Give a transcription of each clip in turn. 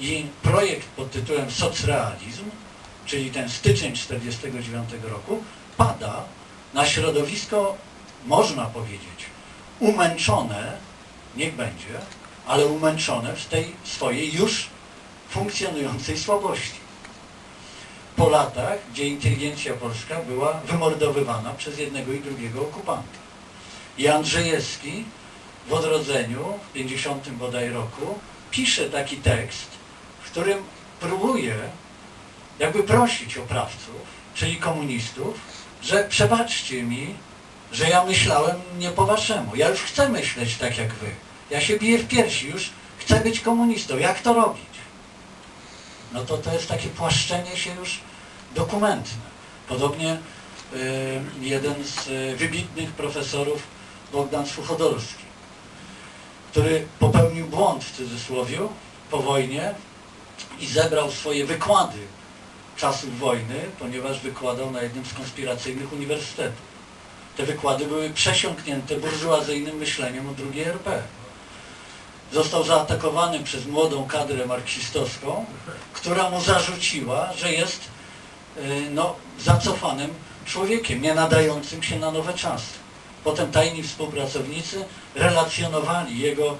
I projekt pod tytułem Socrealizm, czyli ten styczeń 1949 roku, pada na środowisko, można powiedzieć, umęczone, niech będzie, ale umęczone w tej swojej już funkcjonującej słabości. Po latach, gdzie inteligencja polska była wymordowywana przez jednego i drugiego okupanta. I Andrzejewski w Odrodzeniu, w 50 bodaj roku, pisze taki tekst, w którym próbuje jakby prosić oprawców, czyli komunistów, że przebaczcie mi, że ja myślałem nie po waszemu. Ja już chcę myśleć tak jak wy. Ja się biję w piersi, już chcę być komunistą. Jak to robić? No to to jest takie płaszczenie się już dokumentne. Podobnie y, jeden z y, wybitnych profesorów, Bogdan Suchodolski, który popełnił błąd w cudzysłowie po wojnie i zebrał swoje wykłady czasów wojny, ponieważ wykładał na jednym z konspiracyjnych uniwersytetów. Te wykłady były przesiąknięte burżuazyjnym myśleniem o II RP. Został zaatakowany przez młodą kadrę marksistowską, która mu zarzuciła, że jest y, no, zacofanym człowiekiem, nie nadającym się na nowe czasy. Potem tajni współpracownicy relacjonowali jego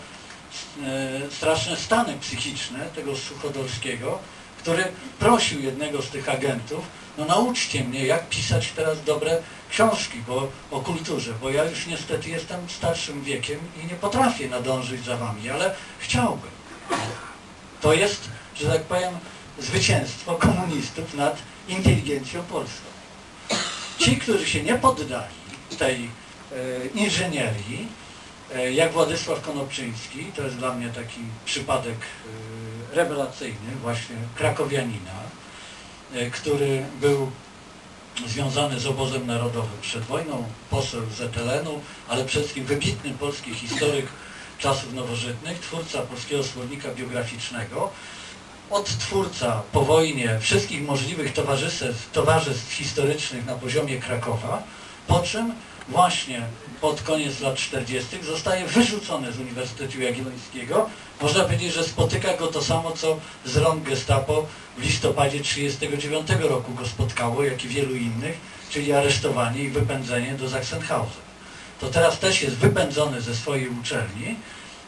straszne stany psychiczne, tego Suchodolskiego, który prosił jednego z tych agentów, no nauczcie mnie, jak pisać teraz dobre książki bo, o kulturze, bo ja już niestety jestem starszym wiekiem i nie potrafię nadążyć za wami, ale chciałbym. To jest, że tak powiem, zwycięstwo komunistów nad inteligencją polską. Ci, którzy się nie poddali tej e, inżynierii, e, jak Władysław Konopczyński, to jest dla mnie taki przypadek e, rewelacyjny, właśnie krakowianina, e, który był związany z obozem narodowym przed wojną, poseł ZLN-u, ale przede wszystkim wybitny polski historyk czasów nowożytnych, twórca polskiego słownika biograficznego, odtwórca po wojnie wszystkich możliwych towarzystw historycznych na poziomie Krakowa, po czym właśnie pod koniec lat 40. zostaje wyrzucony z Uniwersytetu Jagiellońskiego. Można powiedzieć, że spotyka go to samo, co z rąk gestapo w listopadzie 1939 roku go spotkało, jak i wielu innych, czyli aresztowanie i wypędzenie do Sachsenhausen. To teraz też jest wypędzony ze swojej uczelni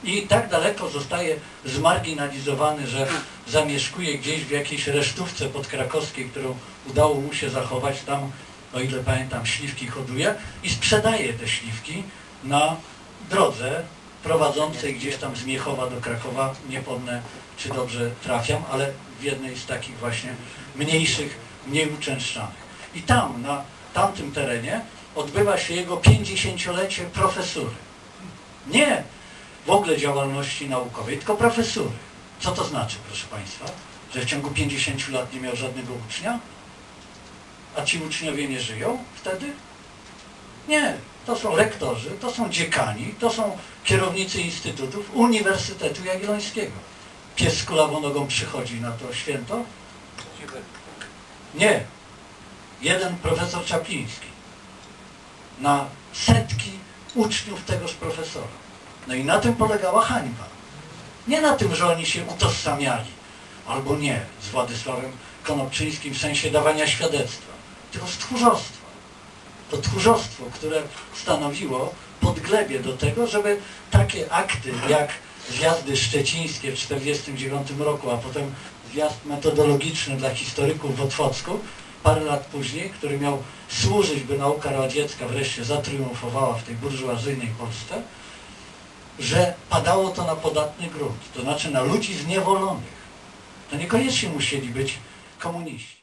i tak daleko zostaje zmarginalizowany, że zamieszkuje gdzieś w jakiejś resztówce podkrakowskiej, którą udało mu się zachować. Tam, o ile pamiętam, śliwki hoduje i sprzedaje te śliwki na drodze prowadzącej gdzieś tam z Miechowa do Krakowa. Nie pomnę, czy dobrze trafiam, ale w jednej z takich właśnie mniejszych, mniej uczęszczanych. I tam, na tamtym terenie odbywa się jego 50-lecie profesury. Nie w ogóle działalności naukowej, tylko profesury. Co to znaczy, proszę Państwa? Że w ciągu 50 lat nie miał żadnego ucznia? A ci uczniowie nie żyją wtedy? Nie. To są rektorzy, to są dziekani, to są kierownicy instytutów Uniwersytetu Jagiellońskiego. Pies z kulawą nogą przychodzi na to święto? Nie. Jeden profesor Czapliński na setki uczniów tegoż profesora. No i na tym polegała hańba. Nie na tym, że oni się utożsamiali, albo nie, z Władysławem Konopczyńskim w sensie dawania świadectwa, tylko z tchórzostwa. To tchórzostwo, które stanowiło podglebie do tego, żeby takie akty jak zjazdy szczecińskie w 1949 roku, a potem zjazd metodologiczny dla historyków w Otwocku, parę lat później, który miał służyć, by nauka radziecka wreszcie zatriumfowała w tej burżuazyjnej Polsce, że padało to na podatny grunt, to znaczy na ludzi zniewolonych. To niekoniecznie musieli być komuniści.